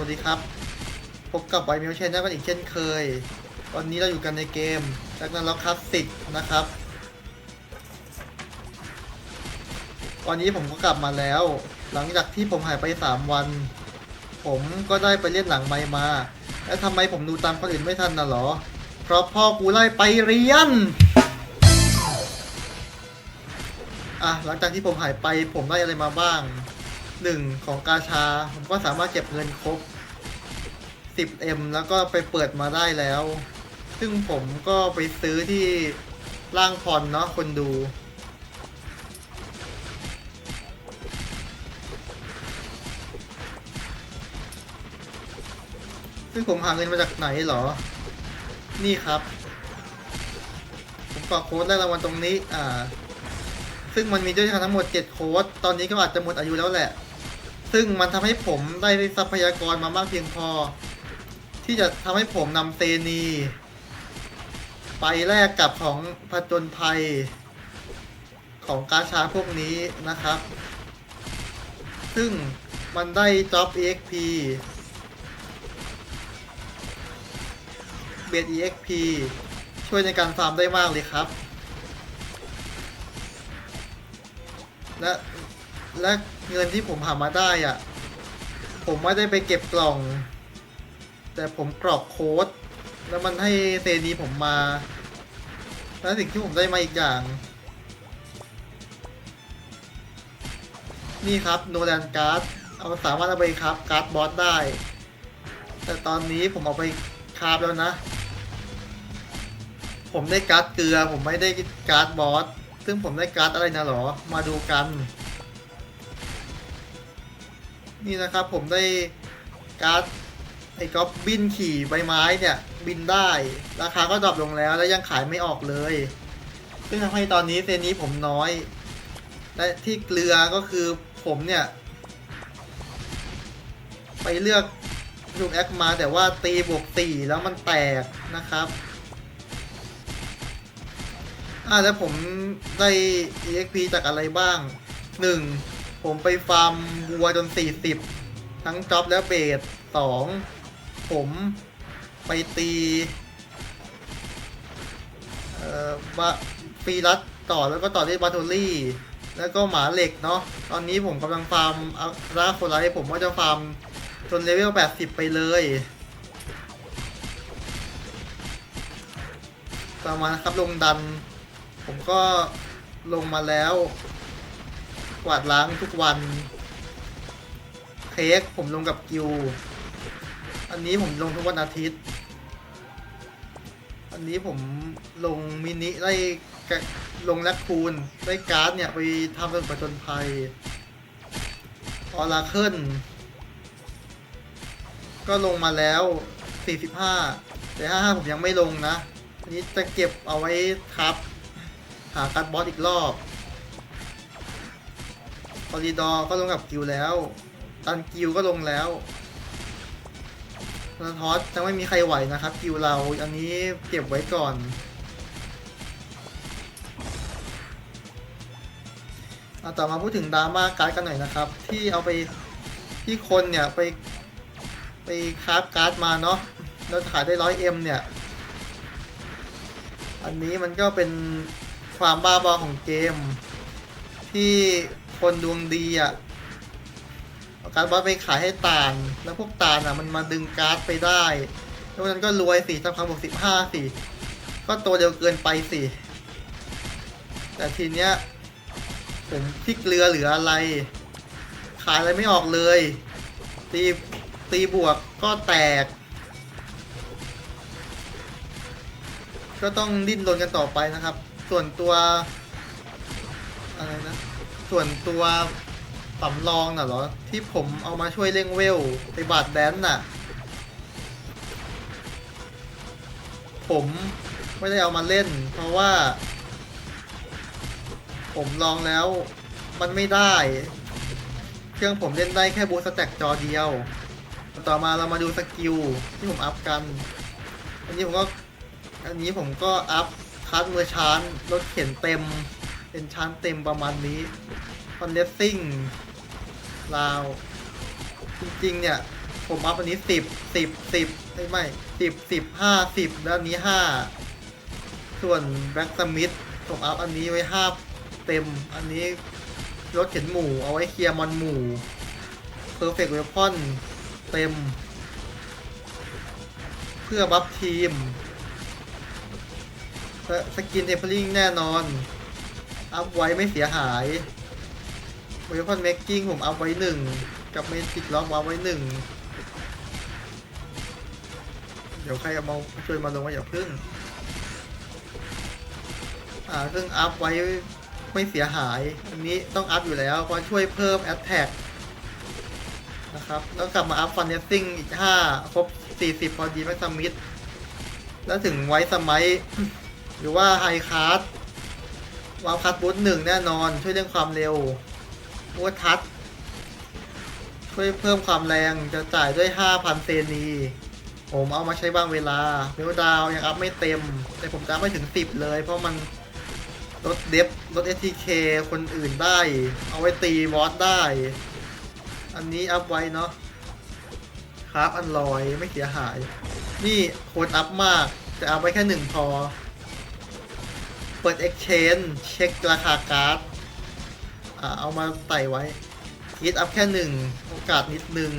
วัสดีครับ พบกับไวมิวเชนกันอีกเช่นเคยตอนนี้เราอยู่กันในเกมจากนั้นเราคลาสสิกนะครับ วันนี้ผมก็กลับมาแล้ว หลังจากที่ผมหายไป 3 วัน ผมก็ได้ไปเล่นหนังไมมา แล้วทำไมผมดูตามคนอื่นไม่ทันน่ะหรอ เพราะพ่อกูไล่ไปเรียนอะหลังจากที่ผมหายไปผมได้อะไรมาบ้างหนึ่งของกาชา ผมก็สามารถเก็บเงินครบ 10M แล้วก็ไปเปิดมาได้แล้ว ซึ่งผมก็ไปซื้อที่ร่างพรเนาะคนดูซึ่งผมหาเงินมาจากไหนหรอ นี่ครับ ผมกรอโค้ดได้รางวัลตรงนี้ อ่า ซึ่งมันมีด้วยกันทั้งหมด 7 โค้ด ตอนนี้ก็อาจจะหมดอายุแล้วแหละ ซึ่งมันทำให้ผมได้ทรัพยากรมามากเพียงพอ ที่จะทำให้ผมนำเซนี ไปแลกกับของผจญภัย ของกาชาพวกนี้นะครับ ซึ่งมันได้ Job EXP เบส EXP ช่วยในการฟาร์มได้มากเลยครับ และและเงินที่ผมหามาได้อะผมไม่ได้ไปเก็บกล่อง แต่ผมกรอกโค้ด แล้วมันให้เซนีผมมา และสิ่งที่ผมได้มาอีกอย่าง นี่ครับโนแลนการ์ดเอาสามารถเอาไปครับการ์ดบอสได้ แต่ตอนนี้ผมเอาไปคราบแล้วนะ ผมได้การ์ดเกลือ ผมไม่ได้การ์ดบอส ซึ่งผมได้การ์ดอะไรนะหรอ มาดูกัน นี่นะครับผมได้การ์ด ไอ้ก๊อบบินขี่ใบไม้เนี่ยบินได้ ราคาก็ดรอปลงแล้วแล้วยังขายไม่ออกเลย ซึ่งทำให้ตอนนี้เซนนี้ผมน้อย และที่เกลือก็คือผมเนี่ย ไปเลือกลูกแอคมาแต่ว่าตีบวกสี่แล้วมันแตกนะครับอ่าแล้วผมได้ EXP จากอะไรบ้าง 1. ผมไปฟาร์มวัวจน 40 ทั้งจ็อบและเบส 2. ผมไปตีเอ่อบาฟีรัสต่อแล้วก็ต่อด้วยบาโทลี่ แล้วก็หมาเหล็กเนาะตอนนี้ผมกำลังฟาร์มอาราโคไลท์ผมก็จะฟาร์มจนเลเวล 80 ไปเลยต่อมานะครับลงดัน ผมก็ลงมาแล้ว กวาดล้างทุกวันเค้กผมลงกับกิว อันนี้ผมลงทุกวันอาทิตย์ อันนี้ผมลงมินิได้ลงแลคคูนได้การ์ดเนี่ย ไปทำเป็นประจนภัยออราเคิลก็ลงมาแล้ว 45 แต่ 55 ผมยังไม่ลงนะ อันนี้จะเก็บเอาไว้ทับ หาการ์ดบอสอีกรอบคอริดอร์ก็ลงกับกิวแล้ว ตันกิวก็ลงแล้ว นาทอสจะไม่มีใครไหวนะครับกิวเราอันนี้เก็บไว้ก่อนเอาต่อมาพูดถึงดราม่าการ์ดกันหน่อยนะครับ ที่เอาไปที่คนเนี่ยไปไปคราฟการ์ดมาเนาะแล้วขายได้ร้อยเอ็มเนี่ย อันนี้มันก็เป็นความบ้าบอของเกม ที่คนดวงดีอะ่ะ การ์ดบอสไปขายให้ตาล แล้วพวกตาลอะมันมาดึงการ์ดไปได้ แล้วนั้นก็รวยสิทำความบวกสิบห้าสิก็ตัวเดียวเกินไปสิแต่ทีเนี้ยผมที่เกลือเหลืออะไร ขายอะไรไม่ออกเลย ตีตีบวกก็แตก ก็ต้องดิ้นรนกันต่อไปนะครับ ส่วนตัวอะไรนะ ส่วนตัว สำรองน่ะเหรอ ที่ผมเอามาช่วยเร่งเวลไปบาดแดนน่ะ ผมไม่ได้เอามาเล่น เพราะว่า ผมลองแล้วมันไม่ได้ เครื่องผมเล่นได้แค่บูสแต็กจอเดียว ต่อมาเรามาดูสกิลที่ผมอัพกัน อันนี้ผมก็ อันนี้ผมก็อัพคัสเมอร์ชานรถเข็นเต็ม เป็นชานเต็มประมาณนี้คอนเดสซิ่ง ลาว จริงๆ เนี่ย ผมอัพอันนี้สิบสิบสิบไม่ไม่สิบสิบห้าสิบแล้วนี้ห้าส่วนแบ็กสมิธผมอัพอันนี้ไว้ห้าเต็ม อันนี้รถเข็นหมู่เอาไว้เคลียร์มอนหมู่เพอร์เฟกต์เวพอนเต็ม เพื่อบัฟทีมสกินเทปเปอร์ลิงแน่นอน อัพไว้ไม่เสียหาย เวพอนเมคกิ้งผมอัพไว้หนึ่งกับเมจิกล็อกอัพไว้หนึ่งเดี๋ยวใครเอามาช่วยมาลงว่าอย่าพึ่งอ่าซึ่งอัพไว้ไม่เสียหาย อันนี้ต้องอัพอยู่แล้วเพราะช่วยเพิ่มแอตแทกนะครับแล้วกลับมาอัพฟันเนสซิ่งอีก 5 ครบ 40 พอดีไม่สมิธแล้วถึงไว้สมัย หรือว่าไฮคาร์ดวาลคัตบูทหนึ่งแน่นอนช่วยเรื่องความเร็ว วัวทัชช่วยเพิ่มความแรงจะจ่ายด้วย 5,000 เซนีผมเอามาใช้บางเวลาเวลดาวยังอัพไม่เต็ม แต่ผมจะไม่ถึง 10 เลย เพราะมันลดเดฟลด STK คนอื่นได้ เอาไว้ตีบอสได้ อันนี้อัพไว้เนาะครับอันลอยไม่เสียหาย นี่โคนอัพมาก จะเอาไว้แค่หนึ่งพอ เปิด Exchange เช็คราคาการ์ด อ่าเอามาใส่ไว้คิดอัพแค่หนึ่งโอกาสนิดนึง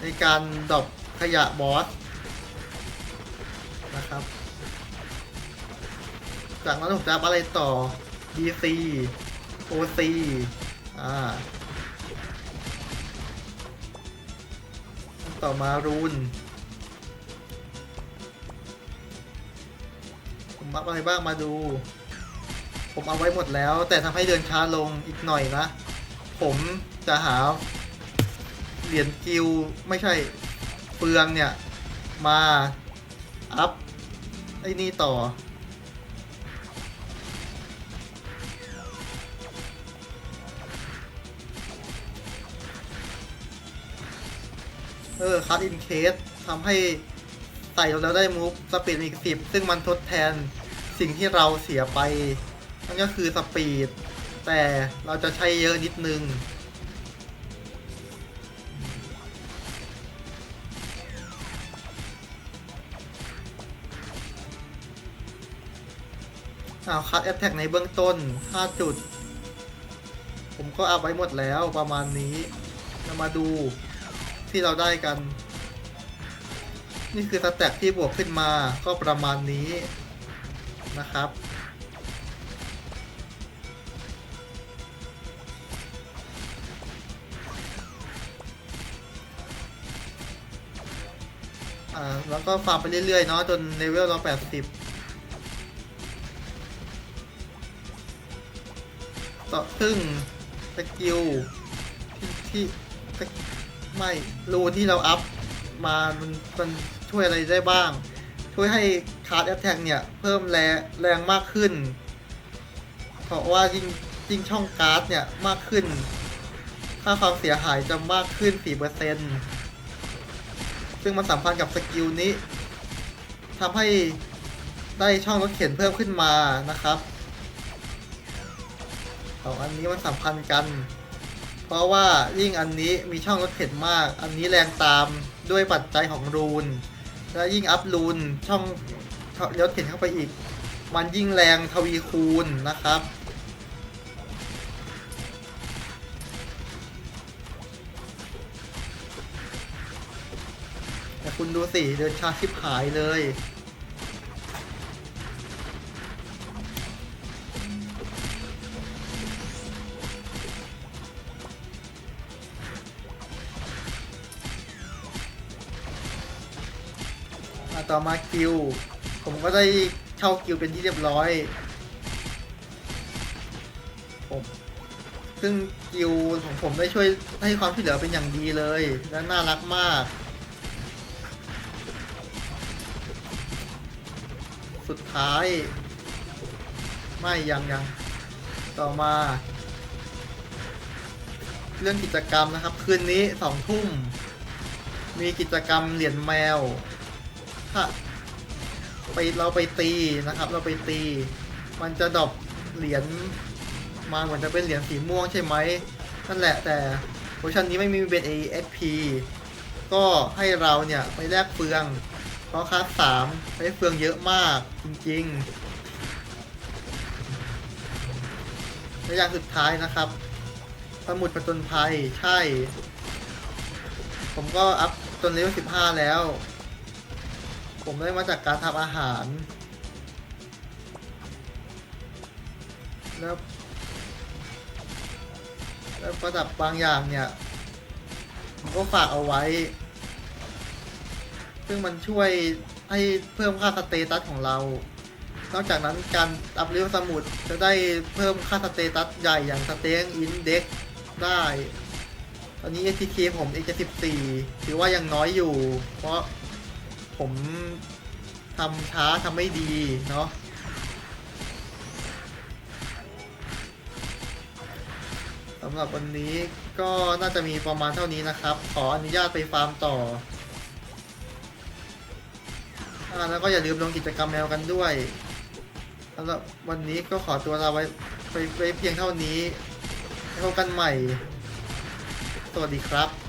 ในการดรอปขยะบอสนะครับ จากนั้นผมจะอัพอะไรต่อ DC OC อ่า ต่อมารูนผมอัพอะไรบ้างมาดู ผมเอาไว้หมดแล้ว แต่ทำให้เดินช้าลงอีกหน่อยนะ ผมจะหา เหรียญกิลไม่ใช่เปลืองเนี่ย มาอัพไอ้นี่ต่อ เออคั t อินเคสทำให้ใส่แล้วได้มูฟสปีดอีกสิบซึ่งมันทดแทนสิ่งที่เราเสียไป นั่นก็คือสปีด แต่เราจะใช้เยอะนิดนึง อ้าวคัดแอ t แทกในเบื้องต้น 5 จุด ผมก็เอัพไว้หมดแล้วประมาณนี้จะมาดูที่เราได้กัน นี่คือสแต็กที่บวกขึ้นมาก็ประมาณนี้นะครับ อ่าแล้วก็ฟาร์มไปเรื่อยๆเนาะจนเลเวลเรา80ต่อซึ่งสกิลที่ที่ไม่รูที่เราอัพมามันมันช่วยอะไรได้บ้าง ช่วยให้คาร์ดแอ t แทกเนี่ย เพิ่มแรงแรงมากขึ้น เพราะว่ายิ่งยิ่งช่องการ์ดเนี่ย มากขึ้น ค่าความเสียหายจะมากขึ้น4%ซึ่ ซึ่งมันสัมพันธ์กับสกิลนี้ทำให้ได้ช่องรถเข็นเพิ่มขึ้นมานะครับสองอันนี้มันสัมพันธ์กัน เพราะว่ายิ่งอันนี้มีช่องรถเข็นมาก อันนี้แรงตามด้วยปัจจัยของรูน และยิ่งอัพรูนช่องรถเข็นเข้าไปอีก มันยิ่งแรงทวีคูณนะครับ คุณดูสิ เดินชาชิบหายเลยอะต่อมาคิว ผมก็ได้เข้าคิวเป็นที่เรียบร้อยผมซึ่งคิวของผมได้ช่วยให้ความช่วยเหลือเป็นอย่างดีเลย และน่ารักมาก สุดท้าย ไม่ยังยังต่อมา เรื่องกิจกรรมนะครับ คืนนี้สองทุ่ม มีกิจกรรมเหรียญแมวถ้าไปเราไปตีนะครับ เราไปตี มันจะดรอปเหรียญมาเหมือนจะเป็นเหรียญสีม่วงใช่ไหมนั่นแหละแต่เวอร์ชันนี้ไม่มีเป็น AXP ก็ให้เราเนี่ยไปแลกเฟือง เพราะคาสสามใช้เฟืองเยอะมากจริงๆและอย่างสุดท้ายนะครับ สมุดประจนภัยใช่ ผมก็อัพจนเลเวล15แล้ว ผมได้มาจากการทำอาหาร แล้ว แล้วประดับบางอย่างเนี่ย ผมก็ฝากเอาไว้ ซึ่งมันช่วยให้เพิ่มค่าสเตตัสของเรา นอกจากนั้นการอัพเลเวลสมุดจะได้เพิ่มค่าสเตตัสใหญ่อย่างสเตงอินเด็กได้ ตอนนี้ ATK ผม A74 ถือว่ายังน้อยอยู่ เพราะผมทำช้าทำไม่ดีเนาะสำหรับวันนี้ก็น่าจะมีประมาณเท่านี้นะครับ ขออนุญาตไปฟาร์มต่อ แล้วก็อย่าลืมลงกิจกรรมแมวกันด้วยสำหรับวันนี้ก็ขอตัวลาไว้ไปไปเพียงเท่านี้พบกันใหม่ สวัสดีครับ